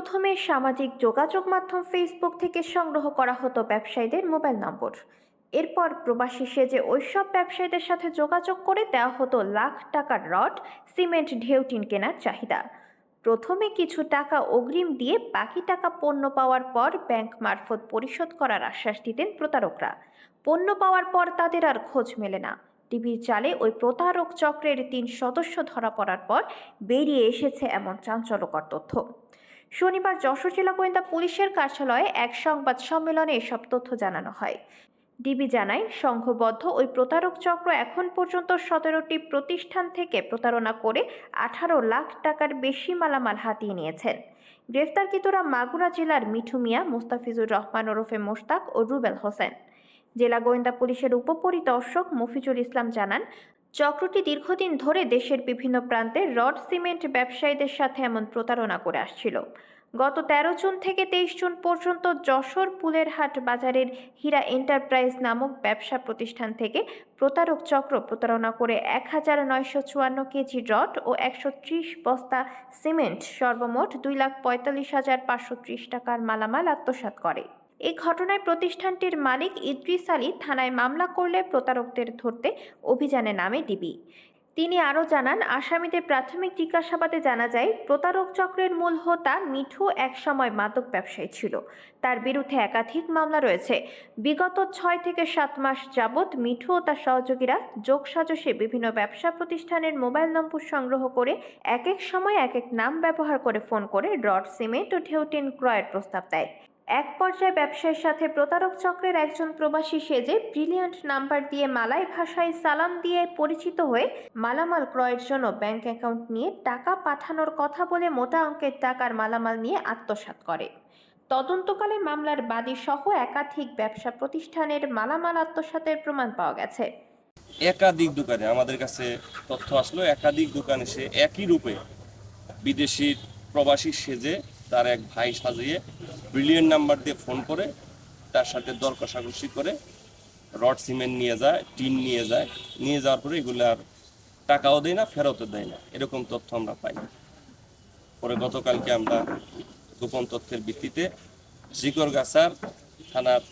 প্রথমে সামাজিক যোগাযোগ মাধ্যম ফেসবুক থেকে সংগ্রহ করা হতো ব্যবসায়ীদের মোবাইল নম্বর। এরপর প্রবাসী সেজে ওইসব ব্যবসায়ীদের সাথে যোগাযোগ করে দেওয়া হতো লাখ টাকার রড, সিমেন্ট ঢেউটিন কেনার চাহিদা। প্রথমে কিছু টাকা অগ্রিম দিয়ে বাকি টাকা পণ্য পাওয়ার পর ব্যাংক মারফত পরিশোধ করার আশ্বাস দিতেন প্রতারকরা। পণ্য পাওয়ার পর তাদের আর খোঁজ মেলে না। টিভির চালে ওই প্রতারক চক্রের তিন সদস্য ধরা পড়ার পর বেরিয়ে এসেছে এমন চাঞ্চল্যকর তথ্য। শনিবার যশোর জেলা গোয়েন্দা পুলিশের কার্যালয়ে এক সংবাদ সম্মেলনে এসব তথ্য জানানো হয়। ডিবি জানায়, সংঘবদ্ধ ওই প্রতারক চক্র এখন পর্যন্ত সতেরোটি প্রতিষ্ঠান থেকে প্রতারণা করে আঠারো লাখ টাকার বেশি মালামাল হাতিয়ে নিয়েছেন। গ্রেফতারকৃতরা মাগুরা জেলার মিঠু মিয়া, মোস্তাফিজুর রহমান ওরফে মোশতাক ও রুবেল হোসেন। জেলা গোয়েন্দা পুলিশের উপপরিদর্শক মফিজুল ইসলাম জানান চক্রটি দীর্ঘদিন ধরে দেশের বিভিন্ন প্রান্তে রড সিমেন্ট ব্যবসায়ীদের সাথে এমন প্রতারণা করে আসছিল। গত তেরো জুন থেকে তেইশ জুন পর্যন্ত যশোর পুলেরহাট বাজারের হীরা এন্টারপ্রাইজ নামক ব্যবসা প্রতিষ্ঠান থেকে প্রতারক চক্র প্রতারণা করে এক হাজার নয়শো চুয়ান্ন কেজি রড ও একশো ত্রিশ বস্তা সিমেন্ট সর্বমোট দুই লাখ পঁয়তাল্লিশ হাজার পাঁচশো ত্রিশ টাকার মালামাল আত্মসাৎ করে। এই ঘটনায় প্রতিষ্ঠানটির মালিক ইদ্রিস আলী থানায় মামলা করলে প্রতারকদের ধরতে অভিযানে নামে ডিবি। তিনি আরও জানান, আসামিদের প্রাথমিক জিজ্ঞাসাবাদে জানা যায়, প্রতারক চক্রের মূল হোতা মিঠু একসময় মাদক ব্যবসায়ী ছিল। তার বিরুদ্ধে একাধিক মামলা রয়েছে। বিগত ছয় থেকে সাত মাস যাবৎ মিঠু ও তার সহযোগীরা যোগসাজশে বিভিন্ন ব্যবসা প্রতিষ্ঠানের মোবাইল নম্বর সংগ্রহ করে এক এক সময় এক এক নাম ব্যবহার করে ফোন করে রড, সিমেন্ট ও ঢেউটিন ক্রয়ের প্রস্তাব দেয়। এক পর্যায়ে ব্যবসায়ীর সাথে প্রতারক চক্রের একজন প্রবাসী সেজে ব্রিলিয়ান্ট নাম্বার দিয়ে মালাই ভাষায় সালাম দিয়ে পরিচিত হয়ে মালামাল ক্রয়ের জন্য ব্যাংক অ্যাকাউন্ট নিয়ে টাকা পাঠানোর কথা বলে মোটা অঙ্কের টাকার মালামাল নিয়ে আত্মসাৎ করে। তদন্তকালে মামলার বাদী সহ একাধিক ব্যবসা প্রতিষ্ঠানের মালামাল আত্মসাতের প্রমাণ পাওয়া গেছে। একাধিক দোকানে আমাদের কাছে তথ্য আসলো, একাধিক দোকানে সে একই রূপে বিদেশি প্রবাসী সেজে তার এক ভাই সাজিয়ে ব্রিলিয়ন নাম্বার দিয়ে ফোন করে, তার সাথে দর কষাকষি করে, রড সিমেন্ট নিয়ে যায়, টিন নিয়ে যায়, নিয়ে যাওয়ার পরে এগুলো আর টাকাও দেয় না, ফেরতও দেয় না। এরকম তথ্য আমরা পাই। পরে গতকালকে আমরা গোপন তথ্যের ভিত্তিতে জিকরগাছার থানার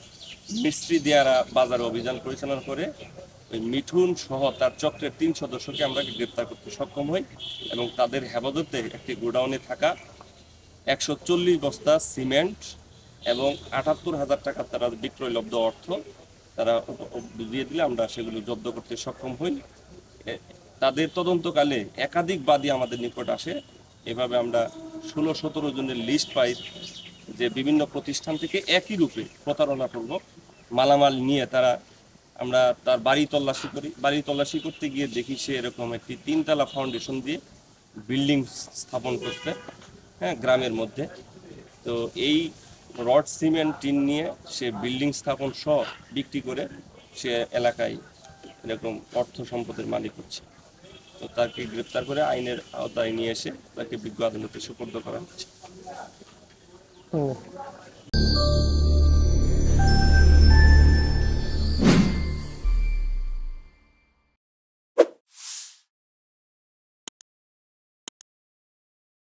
মিস্ত্রি দিয়ারা বাজার অভিযান পরিচালনা করে ওই মিঠুন সহ তার চক্রের তিন সদস্যকে আমরা গ্রেপ্তার করতে সক্ষম হই এবং তাদের হেফাজতে একটি গোডাউনে থাকা একশো চল্লিশ বস্তা সিমেন্ট এবং আটাত্তর হাজার টাকা তারা বিক্রয়লব্ধ অর্থ তারা দিয়ে দিলে আমরা সেগুলো জব্দ করতে সক্ষম হই। তাদের তদন্তকালে একাধিক বাদী আমাদের নিকট আসে। এভাবে আমরা ষোলো সতেরো জনের লিস্ট পাই যে বিভিন্ন প্রতিষ্ঠান থেকে একই রূপে প্রতারণাপূর্বক মালামাল নিয়ে তারা আমরা তার বাড়ি তল্লাশি করি। বাড়ি তল্লাশি করতে গিয়ে দেখি সে এরকম একটি তিনতলা ফাউন্ডেশন দিয়ে বিল্ডিং স্থাপন করতে হ্যাঁ গ্রামের মধ্যে। তো এই রড, সিমেন্ট, টিন নিয়ে সে বিল্ডিং স্থাপন সহ বিক্রি করে সে এলাকায় এরকম অর্থ সম্পদের মালিক হচ্ছে। তো তাকে গ্রেপ্তার করে আইনের আওতায় নিয়ে এসে তাকে বিজ্ঞ আদালতে সুপর্দ করা হচ্ছে।